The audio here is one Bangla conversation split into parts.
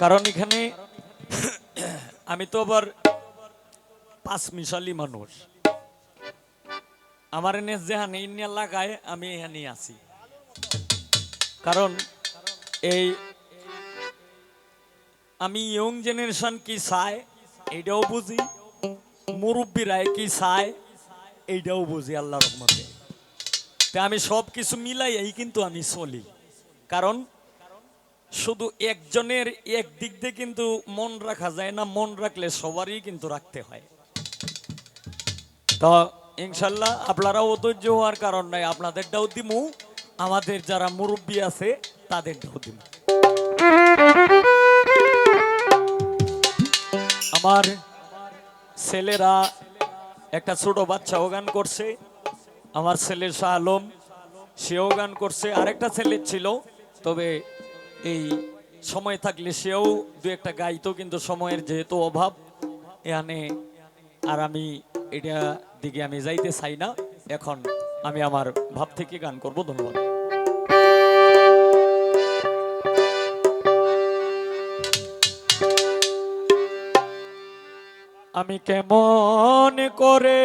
কারণ এখানে আমি তো আবার পাঁচ মিশালি মানুষ। আমার এনে যেখানে ইন্ডিয়া লাগায়, আমি এখানে আছি। কারণ এই আমি ইয়ং জেনারেশন কি চায় এইটাও বুঝি। মুরব্বীরাই কি চায় এইটাও বুঝি আল্লাহ রহমতে। তা আমি সব কিছু মিলাইয়াই কিন্তু আমি চলি। কারণ শুধু একজনের এক দিক দিয়ে কিন্তু মন রাখা যায় না, মন রাখলে সবারই কিন্তু রাখতে হয়। তো ইনশাল্লাহ আপনারাও ধৈর্য হওয়ার কারণ নাই, আপনাদেরটাও দিমু, আমাদের যারা মুরব্বী আছে তাদেরটাও দিমু। আমার ছেলেরা একটা ছোট বাচ্চাও গান করছে, আমার ছেলে শাহ আলম, সেও গান করছে, আরেকটা ছেলে ছিল, তবে এই সময় থাকলে সেও দু একটা গাইতো, কিন্তু সময়ের যেহেতু অভাব এখানে আর আমি এটা দিকে আমি যাইতে চাই না। এখন আমি আমার ভাব থেকে গান করব, ধন্যবাদ। আমি কেমন করে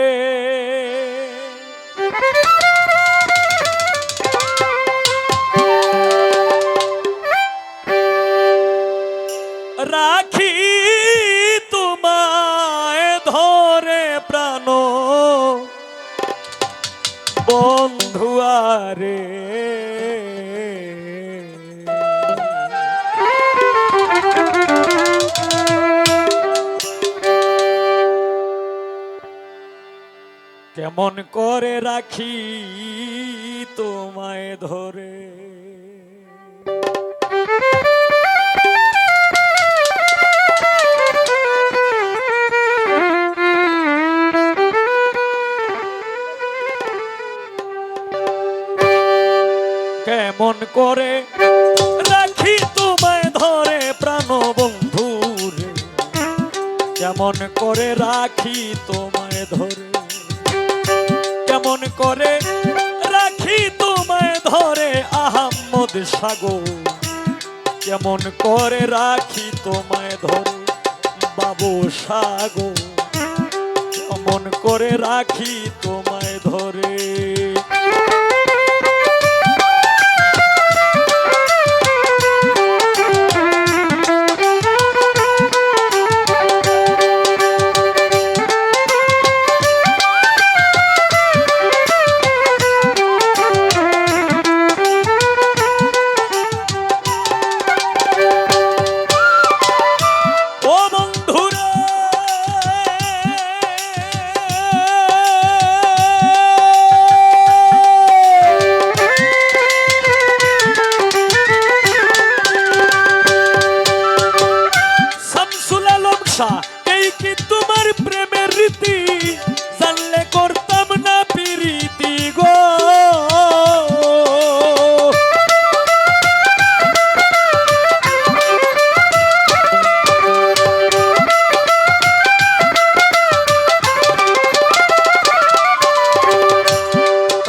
বন্ধুয়ারে কেমন করে রাখি তোমায় ধরে? কেমন করে। রাখি তোমায় ধরে প্রাণ বন্ধু রে কেমন করে রাখি তোমায় ধরে। কেমন করে রাখি তোমায় ধরে আহম্মদ সাগর। কেমন করে রাখি তোমায় ধরে বাবু সাগর। কেমন করে রাখি তোমায় ধরে।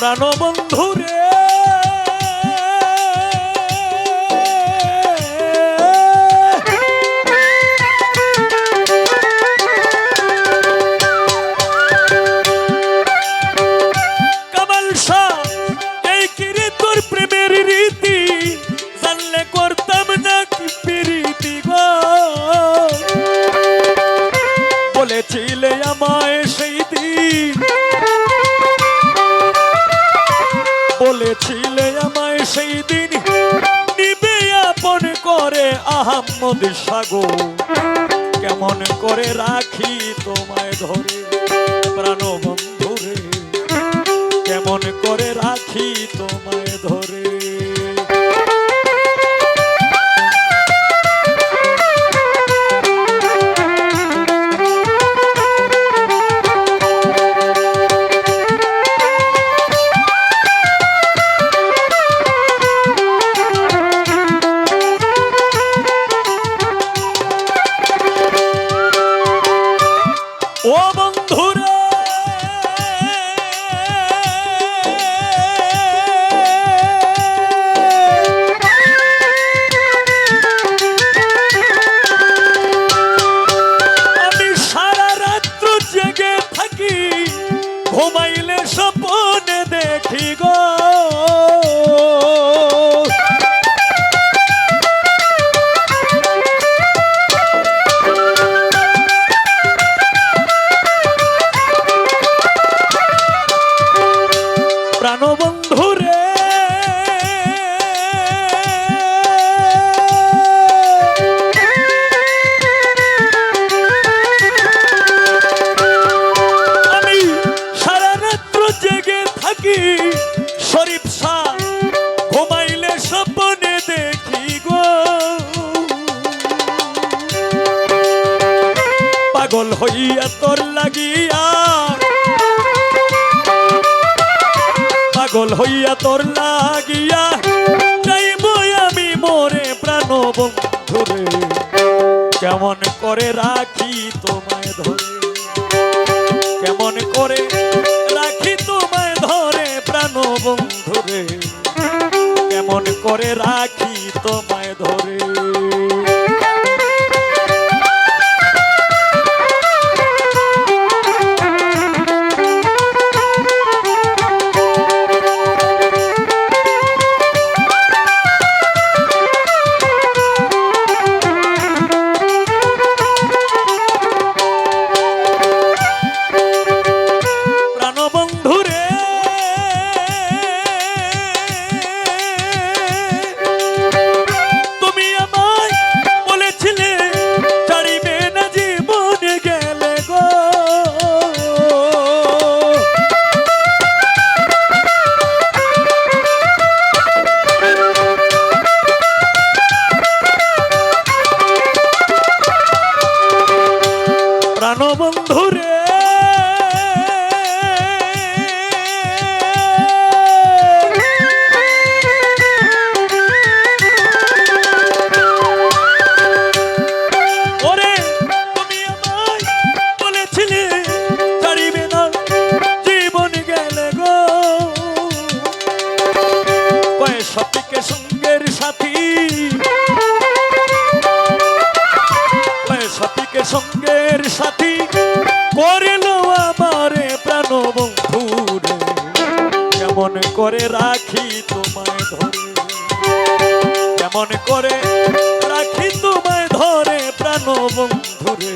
প্রাণবন্ধু বলেছিলে আমায় সেই দিন নিবে আপন করে আহম্মদ সাগর। কেমন করে রাখি তোমায় ধরে প্রাণ বন্ধুরে কেমন করে রাখি হইয়া তোর লাগিয়া। পাগল হইয়া তোর লাগিয়া। যাইব আমি মোরে প্রাণ বন্ধুরে কেমন করে রাখি তোমায় ধরে। কেমন করে রাখি তোমায় ধরে প্রাণ বন্ধুরে কেমন করে রাখি তোমায় ধরে। প্রাণবন্ধুরে সতীকে সঙ্গের সাথী করিল আমারে প্রাণ কেমন করে রাখি তোমায় ধরে, কেমন করে রাখি তোমায় ধরে প্রাণ বন্ধুরে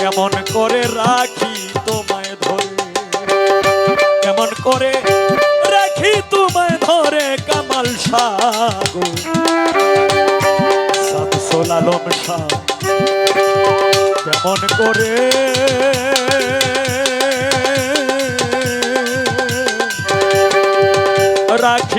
কেমন করে রাখি তোমায় ধরে, কেমন করে রাখি তোমায় ধরে কামাল সাগো শামসুল আলম শাহ কেমন করে। রাখি